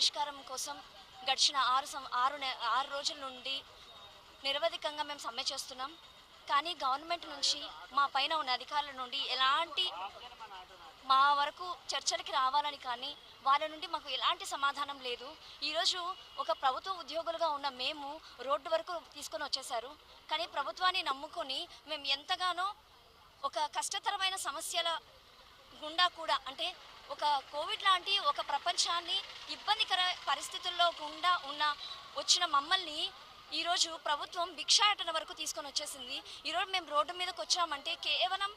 పరిష్కారం కోసం గడిచిన ఆరు సం ఆరు ఆరు రోజుల నుండి నిరవధికంగా మేము సమ్మె చేస్తున్నాం. కానీ గవర్నమెంట్ నుంచి మా పైన ఉన్న అధికారుల నుండి ఎలాంటి మా వరకు చర్చలకి రావాలని కానీ వాళ్ళ నుండి మాకు ఎలాంటి సమాధానం లేదు. ఈరోజు ఒక ప్రభుత్వ ఉద్యోగులుగా ఉన్న మేము రోడ్డు వరకు తీసుకొని వచ్చేసారు కానీ ప్రభుత్వాన్ని నమ్ముకొని మేము ఎంతగానో ఒక కష్టతరమైన సమస్యల గుండా కూడా అంటే ఒక కోవిడ్ లాంటి ఒక ప్రపంచాన్ని ఇబ్బందికర పరిస్థితుల్లో గుండా ఉన్న వచ్చిన మమ్మల్ని ఈరోజు ప్రభుత్వం భిక్షాటన వరకు తీసుకొని వచ్చేసింది. ఈరోజు మేము రోడ్డు మీదకి వచ్చామంటే కేవలం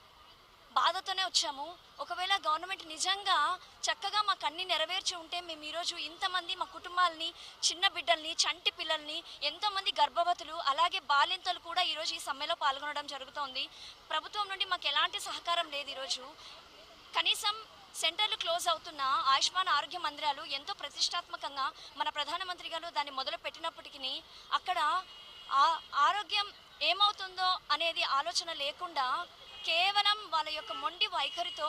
బాధతోనే వచ్చాము. ఒకవేళ గవర్నమెంట్ నిజంగా చక్కగా మాకు అన్ని నెరవేర్చి ఉంటే మేము ఈరోజు ఇంతమంది మా కుటుంబాలని చిన్న బిడ్డల్ని చంటి పిల్లల్ని ఎంతోమంది గర్భవతులు అలాగే బాలింతలు కూడా ఈరోజు ఈ సమ్మెలో పాల్గొనడం జరుగుతోంది. ప్రభుత్వం నుండి మాకు ఎలాంటి సహకారం లేదు ఈరోజు. కనీసం సెంటర్లు క్లోజ్ అవుతున్న ఆయుష్మాన్ ఆరోగ్య మందిరాలు ఎంతో ప్రతిష్టాత్మకంగా మన ప్రధానమంత్రి గారు దాన్ని మొదలు పెట్టినప్పటికీ అక్కడ ఆ ఆరోగ్యం ఏమవుతుందో అనేది ఆలోచన లేకుండా కేవలం వాళ్ళ యొక్క మొండి వైఖరితో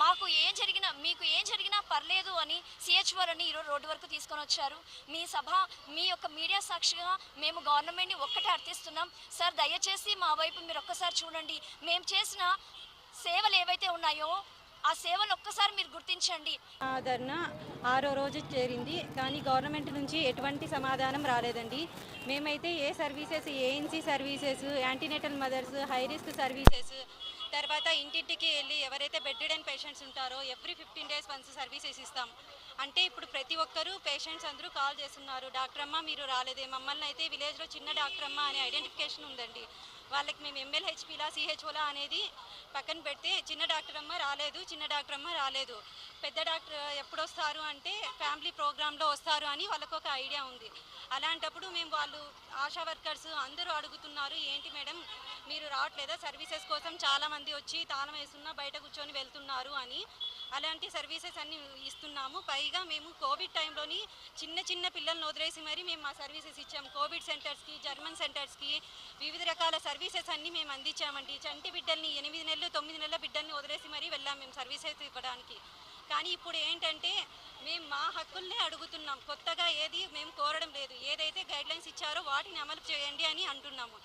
మాకు ఏం జరిగినా మీకు ఏం జరిగినా పర్లేదు అని సిహెచ్ఓలని ఈరోజు రోడ్డు వరకు తీసుకొని వచ్చారు. మీ సభ మీ యొక్క మీడియా సాక్షిగా మేము గవర్నమెంట్ని ఒక్కటే అర్థిస్తున్నాం. సార్ దయచేసి మా వైపు మీరు ఒక్కసారి చూడండి. మేము చేసిన సేవలు ఏవైతే ఉన్నాయో ఆ సేవలు ఒక్కసారి మీరు గుర్తించండి. ధర్నా ఆరో రోజు చేరింది. కానీ గవర్నమెంట్ నుంచి ఎటువంటి సమాధానం రాలేదండి. మేమైతే ఏ services ANC services antenatal mothers high risk services తర్వాత ఇంటింటికి వెళ్ళి ఎవరైతే బెడ్ అండ్ పేషెంట్స్ ఉంటారో every fifteen days once services ఇస్తాం అంటే ఇప్పుడు ప్రతి ఒక్కరూ పేషెంట్స్ అందరూ కాల్ చేస్తున్నారు. డాక్టర్ అమ్మ మీరు రాలేదే. మమ్మల్ని అయితే విలేజ్లో చిన్న డాక్టర్ అమ్మ అనే ఐడెంటిఫికేషన్ ఉందండి. వాళ్ళకి మేము ఎమ్మెల్హెచ్పిలా సిహెచ్ఓలా అనేది పక్కన పెడితే చిన్న డాక్టర్ అమ్మ రాలేదు చిన్న డాక్టర్ అమ్మ రాలేదు. పెద్ద డాక్టర్ ఎప్పుడు వస్తారు అంటే ఫ్యామిలీ ప్రోగ్రాంలో వస్తారు అని వాళ్ళకు ఒక ఐడియా ఉంది. అలాంటప్పుడు మేము వాళ్ళు ఆశా వర్కర్స్ అందరూ అడుగుతున్నారు ఏంటి మేడం మీరు రావట్లేదా? సర్వీసెస్ కోసం చాలామంది వచ్చి తాళం వేస్తున్నా బయట కూర్చొని వెళ్తున్నారు అని. అలాంటి సర్వీసెస్ అన్ని ఇస్తున్నాము. పైగా మేము కోవిడ్ టైంలోని చిన్న చిన్న పిల్లల్ని వదిలేసి మరి మేము మా సర్వీసెస్ ఇచ్చాము. కోవిడ్ సెంటర్స్కి జర్మన్ సెంటర్స్కి వివిధ రకాల సర్వీసెస్ అన్ని మేము అందించామండి. చంటి బిడ్డల్ని ఎనిమిది నెలలు తొమ్మిది నెలల బిడ్డల్ని వదిలేసి మరీ వెళ్ళాం మేము సర్వీసెస్ ఇవ్వడానికి. కానీ ఇప్పుడు ఏంటంటే మేము మా హక్కుల్నే అడుగుతున్నాం. కొత్తగా ఏది మేము కోరడం లేదు. ఏదైతే గైడ్లైన్స్ ఇచ్చారో వాటిని అమలు చేయండి అని అంటున్నాము.